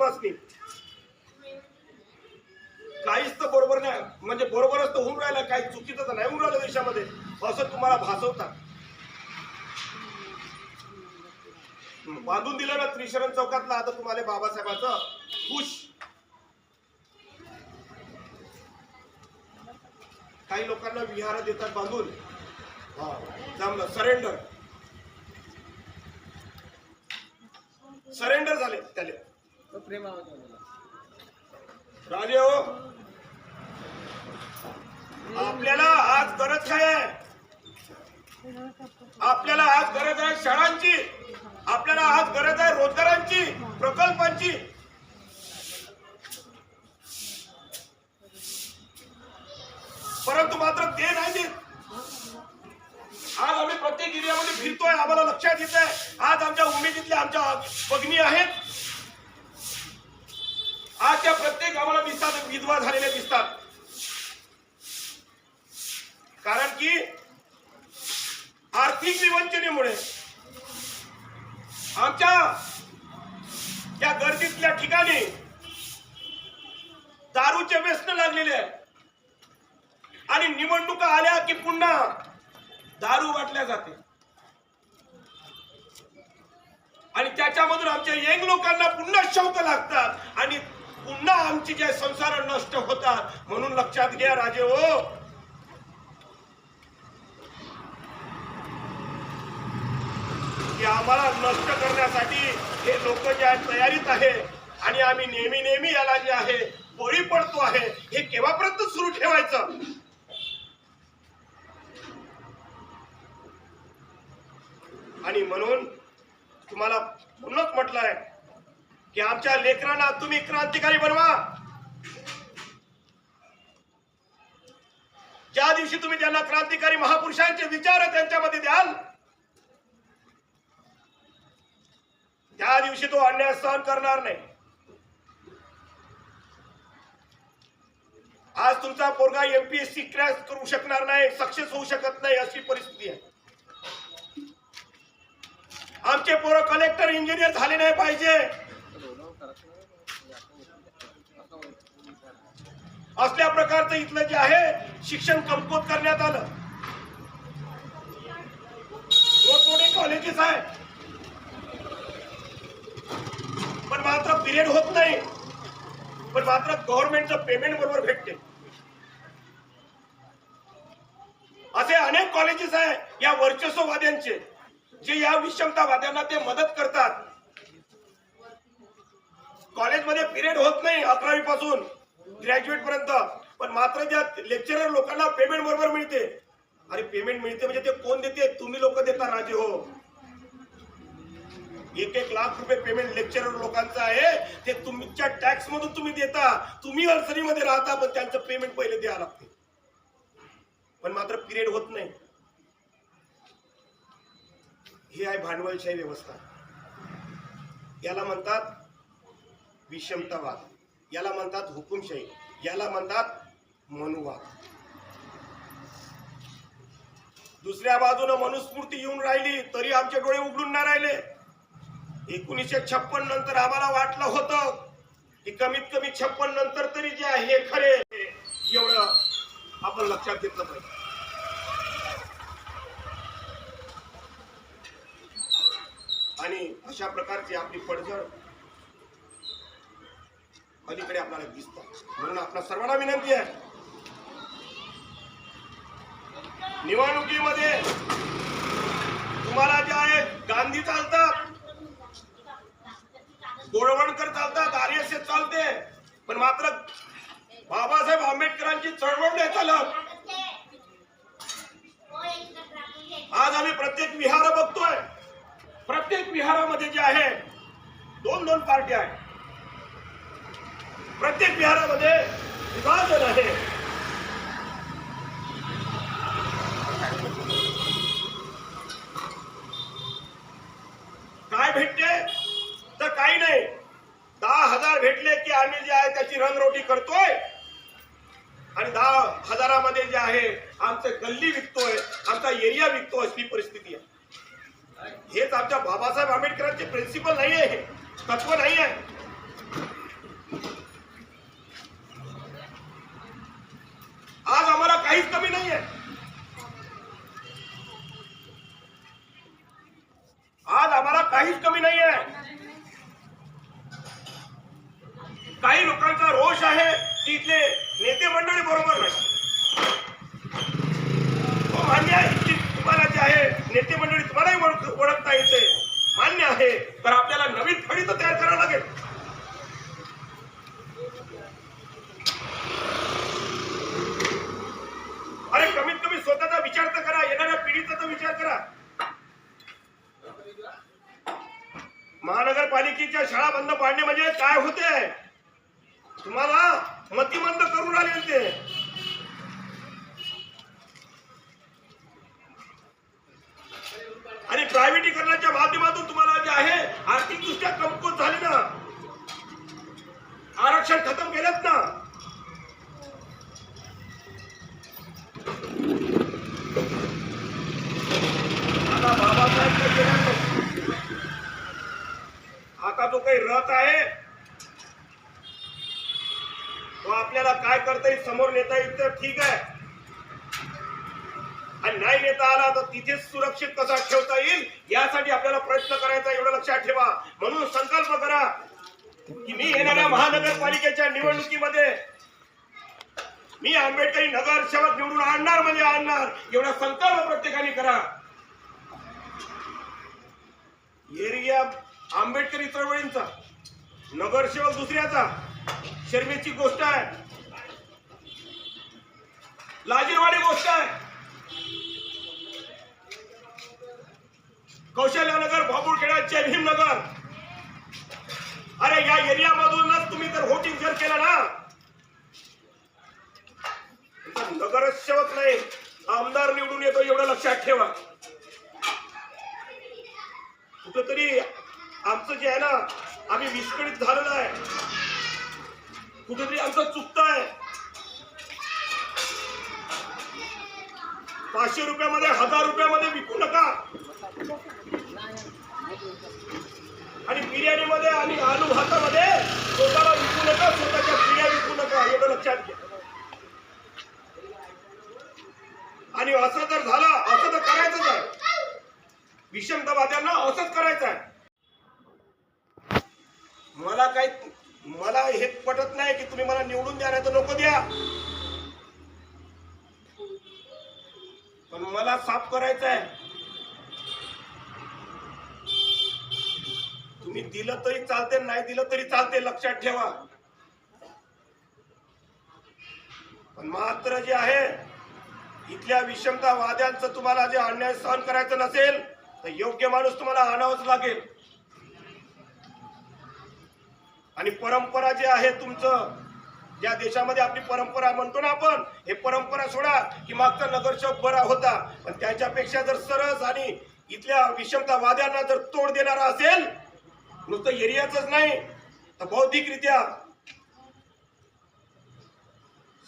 तुम्हाला काहीच तर बरोबर नाही. म्हणजे बरोबरच तर होऊन राहिलं. काही चुकीचं तर नाही होऊन राहिलं देशामध्ये. असं तुम्हाला भासवतात. बांधून दिलं ना त्रिशरण चौकातला. आता तुम्हाला बाबासाहेबांचं खुश. काही लोकांना विहार देतात बांधून. जमलं. सरेंडर. सरेंडर झाले त्याले. राजे हो. आपल्याला आज गरज काय आहे? आपल्याला आज गरज आहे शाळांची. आपल्याला आज गरज आहे रोजगारांची प्रकल्पांची. परंतु मात्र ते नाही देत. आज आम्ही प्रत्येक एरियामध्ये फिरतोय. आम्हाला लक्षात येत आहे आज आमच्या उमेदीतल्या आमच्या पग्नी आहेत आज त्या प्रत्येक आम्हाला दिसतात विधवा झालेल्या दिसतात. कारण की आर्थिक विवंचनेमुळे आमच्या या गर्दीतल्या ठिकाणी दारूचे व्यसन लागलेले आहे. आणि निवडणुका आल्या की पुन्हा दारू वाटल्या जाते. आणि त्याच्यामधून आमच्या यंग लोकांना पुन्हा शौक लागतात आणि पुन्हा आमची जे संसार नष्ट होतात म्हणून लक्षात घ्या राजे हो. की आम्हाला नष्ट करण्यासाठी हे लोक जे आहेत तयारीत आहे आणि आम्ही नेहमी नेहमी याला जे आहे बळी पडतो आहे हे केव्हापर्यंत सुरू ठेवायचं आणि म्हणून तुम्हाला म्हणूनच म्हटलंय की आमच्या लेकरांना तुम्ही क्रांतिकारी बनवा. ज्या दिवशी तुम्ही त्यांना क्रांतिकारी महापुरुषांचे विचार त्यांच्यामध्ये द्याल त्या दिवशी तो अन्याय सहन करणार नाही. आज तुमचा पोरगा एमपीएससी क्रॅश करू शकणार नाही सक्सेस होऊ शकत नाही अशी परिस्थिती आहे. आमचे पोरं कलेक्टर इंजिनियर झाले नाही पाहिजे. असल्या प्रकारचं इथलं जे आहे शिक्षण कमकुवत करण्यात आलं. मोठमोठे कॉलेजेस आहे पण मात्र पिरियड होत नाही. पण मात्र गव्हर्नमेंटचं पेमेंट बरोबर भेटते. असे अनेक कॉलेजेस आहे या वर्चस्ववाद्यांचे जे या विषमतावाद्यांना ते मदत करतात. कॉलेजमध्ये पिरियड होत नाही अकरावी पासून. ग्रॅज्युएट पर्यंत. पण मात्र ज्या लेक्चरर लोकांना पेमेंट बरोबर मिळते. अरे पेमेंट मिळते म्हणजे ते कोण देते? तुम्ही लोक देता राजे हो. एक एक लाख रुपये पेमेंट लेक्चरर लोकांचं आहे. ते तुमच्या टॅक्स मधून तुम्ही देता. तुम्ही अडचणीमध्ये राहता पण त्यांचं पेमेंट पहिले द्यावं लागते. पण मात्र पिरियड होत नाही. ही आहे भांडवलशाही व्यवस्था. याला म्हणतात विषमतावाद. याला म्हणतात हुकुमशाही याला म्हणतात मनुवाद. दुसऱ्या बाजूनं मनुस्मृती येऊन राहिली तरी आमचे डोळे उघडून नाही राहिले. एकोणीसशे छप्पन नंतर आम्हाला वाटलं होतं की कमीत कमी छप्पन नंतर तरी जे आहे हे खरे एवढं आपण लक्षात घेतलं पाहिजे. आणि अशा प्रकारची आपली पडझड अलीकडे आपल्याला दिसतात. म्हणून आपल्या सर्वांना विनंती आहे. निवडणुकीमध्ये तुम्हाला जे आहे गांधी चालतात. गोळवणकर चालतात आर एस एस चालते. पण मात्र बाबासाहेब आंबेडकरांची चळवळ नाही चालत. आज आम्ही प्रत्येक विहार बघतोय. प्रत्येक विहारामध्ये जे आहे दोन दोन पार्टी आहेत. प्रत्येक विहारामध्ये विभाजन आहे. काय भेटते? तर काही नाही. दहा हजार भेटले की आम्ही जे आहे त्याची रंगरोटी करतोय. आणि दहा हजारामध्ये जे आहे आमचं गल्ली विकतोय आमचा एरिया विकतोय अशी परिस्थिती आहे. हेच आमच्या बाबासाहेब आंबेडकरांचे प्रिन्सिपल नाही आहे हे. तत्व नाही आहे काहीच कमी नाहीये. आज आम्हाला काहीच कमी नाहीये. काही लोकांचा रोष आहे की इथले नेते मंडळी बरोबर नाही. हो, मान्य आहे की तुम्हाला जे आहे नेते मंडळी तुम्हालाही ओळखता येते. मान्य आहे तर आपल्याला नवीन फळी तर मुलींच्या शाळा बंद पाडणे म्हणजे काय होते? तुम्हाला मतिमंद करून आले ते आणि प्रायव्हेटीकरणाच्या माध्यमातून तुम्हाला जे आहे आर्थिकदृष्ट्या कमकुवत झाले ना आरक्षण खतम केलं ना आता बाबासाहेब काही केलं नाही. आता जो काही रथ आहे? तो आपल्याला काय करता येईल समोर नेता येईल तर ठीक आहे. आणि नाही नेता आला तर तिथेच सुरक्षित कसा ठेवता येईल? यासाठी आपल्याला प्रयत्न करायचा एवढं लक्षात ठेवा. म्हणून संकल्प करा की मी येणाऱ्या महानगरपालिकेच्या निवडणुकीमध्ये मी आंबेडकरी नगरसेवक निवडून आणणार म्हणजे आणणार. एवढा संकल्प प्रत्येकाने करा. एरिया आंबेडकरी चळवळींचा नगरसेवक दुसऱ्याचा. शर्मेची गोष्ट आहे. लाजीरवाडी गोष्ट आहे. कौशल्यनगर बाबुळखेडा जय भीमनगर अरे या एरियामधूनच तुम्ही जर होटिंग जर केलं ना. नगरसेवक नाही आमदार निवडून येतो एवढं लक्षात ठेवा. कुठंतरी आमचं जे आहे ना आम्ही विस्कळीत झालेलं आहे. कुठेतरी आमचं चुकतं आहे. पाचशे रुपयामध्ये हजार रुपयामध्ये विकू नका. आणि बिर्याणीमध्ये आणि आलू भातामध्ये स्वतःला विकू नका स्वतःच्या बिर्या विकू नका एवढं लक्षात घ्या. आणि असं जर झालं असं तर करायचंच आहे. विषमतावाद्यांना असंच करायचं आहे मला काही मला हे पटत नाही की तुम्ही मला निवडून द्या नाही तर नको द्या. पण मला साफ करायचं आहे. तुम्ही दिलं तरी चालते नाही दिलं तरी चालते लक्षात ठेवा. पण मात्र जे आहे इथल्या विषमता वाद्यांचं तुम्हाला जे अन्याय सहन करायचं नसेल तर योग्य माणूस तुम्हाला आणावंच लागेल. आणि परंपरा जे आहे तुमचं ज्या देशामध्ये आपली परंपरा म्हणतो ना आपण हे परंपरा सोडा की मागचा नगरसेवक बरा होता. पण त्याच्यापेक्षा जर सरस आणि इथल्या विषमतावाद्यांना जर तोड देणारा असेल नुसतं एरियाच नाही तर बौद्धिकरित्या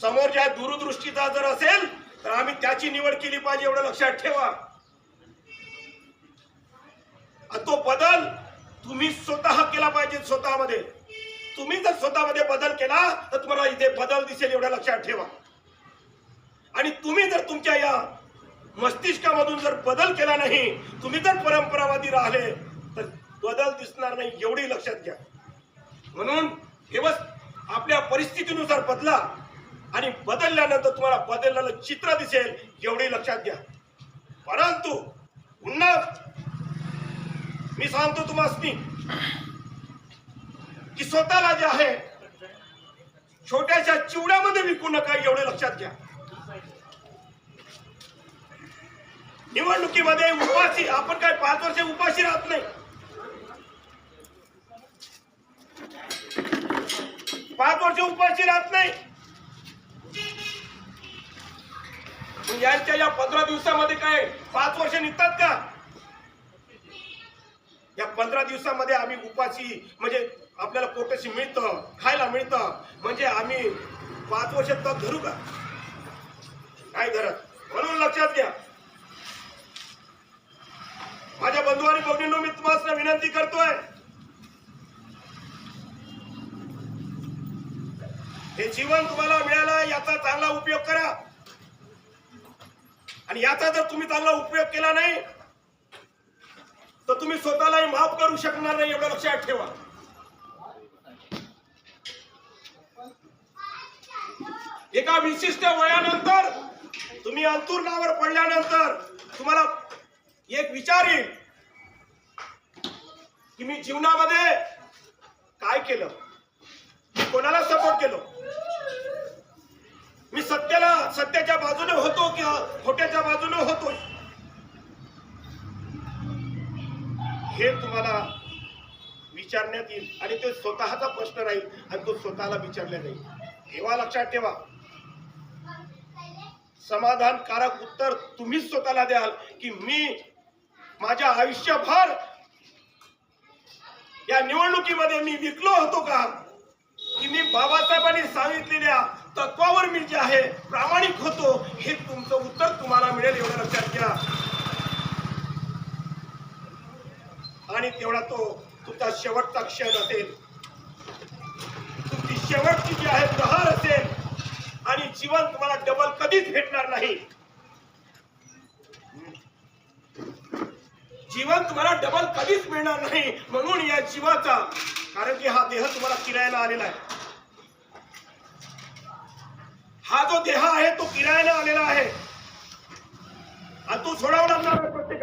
समोर ज्या दूरदृष्टीचा जर असेल तर आम्ही त्याची निवड केली पाहिजे एवढं लक्षात ठेवा. तो बदल तुम्ही स्वतः केला पाहिजे स्वतःमध्ये. तुम्ही जर स्वतःमध्ये बदल केला तर तुम्हाला इथे बदल दिसेल एवढ्या लक्षात ठेवा. आणि तुम्ही जर तुमच्या या मस्तिष्कामधून जर बदल केला नाही तुम्ही जर परंपरावादी राहिले तर बदल दिसणार नाही एवढी लक्षात घ्या. म्हणून केवळ आपल्या परिस्थितीनुसार बदला आणि बदलल्यानंतर तुम्हाला बदललेलं चित्र दिसेल एवढी लक्षात घ्या. परंतु पुन्हा मी सांगतो तुम्हाला की स्वतःला जे आहे छोट्याशा चिवड्यामध्ये विकू नका एवढे लक्षात घ्या. निवडणुकीमध्ये उपाशी आपण काय पाच वर्ष उपाशी राहत नाही. पाच वर्ष उपाशी राहत नाही. यांच्या या पंधरा दिवसामध्ये काय पाच वर्ष निघतात का? या पंधरा दिवसामध्ये आम्ही उपाशी म्हणजे आपल्याला पोटॅशियम मिळतं खायला मिळतं. म्हणजे आम्ही पाच वर्ष तग धरू का? काय धरत. म्हणून लक्षात घ्या. माझ्या बंधू आणि भगिनींनो मी तुम्हाला विनंती करतोय. हे जीवन तुम्हाला मिळालं याचा चांगला उपयोग करा. आणि याचा जर तुम्ही चांगला उपयोग केला नाही तर तुम्ही स्वतःलाही माफ करू शकणार नाही एवढं लक्षात ठेवा. एका विशिष्ट वयानंतर तुम्ही अंतुरणावर पडल्यानंतर तुम्हाला एक विचार येईल की मी जीवनामध्ये काय केलं? मी कोणाला सपोर्ट केलं? मी सत्याला सत्याच्या बाजूने होतो किंवा खोट्याच्या बाजूने होतो हे तुम्हाला विचारण्यात येईल आणि ते स्वतःचा प्रश्न राहील आणि तो स्वतःला विचारला जाईल. तेव्हा लक्षात ठेवा. समाधानकारक उत्तर तुम्हीच स्वतःला द्याल की मी माझ्या आयुष्यभर या निवडणुकीमध्ये मी विकलो होतो का? की मी बाबासाहेबांनी सांगितलेल्या तत्वावर मी जे आहे प्रामाणिक होतो हे तुमचं उत्तर तुम्हाला मिळेल एवढं लक्षात घ्या. आणि तेवढा तो तुमचा शेवटचा क्षण असेल. तुमची शेवटची जी आहे प्रहार असेल आणि जीवन तुम्हाला डबल कधीच भेटणार नाही. जीवन तुम्हाला डबल कधीच मिळणार नाही. म्हणून या जीवाचा कारण की हा देह तुम्हाला किरायला आलेला आहे. हा जो देह आहे तो किरायला आलेला आहे. आणि तू सोडावा प्रत्येक